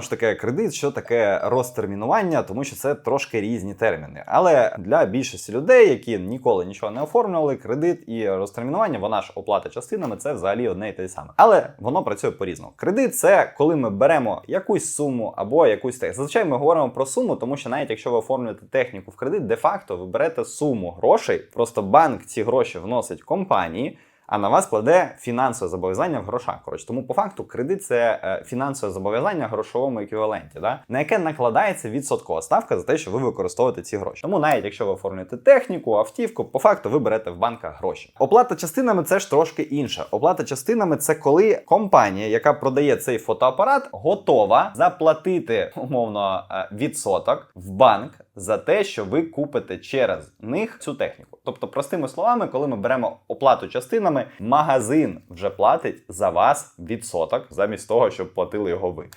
Що таке кредит, що таке розтермінування, тому що це трошки різні терміни. Але для більшості людей, які ніколи нічого не оформлювали, кредит і розтермінування, вона ж оплата частинами, це взагалі одне і те саме. Але воно працює по-різному. Кредит це коли ми беремо якусь суму або якусь техніку. Зазвичай ми говоримо про суму, тому що навіть якщо ви оформлюєте техніку в кредит, де-факто ви берете суму грошей, просто банк ці гроші вносить компанії. А на вас кладе фінансове зобов'язання в грошах. Коротше, тому по факту кредит це е, фінансове зобов'язання в грошовому еквіваленті, да? на яке накладається відсоткова ставка за те, що ви використовуєте ці гроші. Тому навіть якщо ви оформлюєте техніку, автівку, по факту ви берете в банках гроші. Оплата частинами це ж трошки інше. Оплата частинами це коли компанія, яка продає цей фотоапарат, готова заплатити умовно е, відсоток в банк за те, що ви купите через них цю техніку. Тобто, простими словами, коли ми беремо оплату частинами, магазин вже платить за вас відсоток замість того, щоб платили його ви.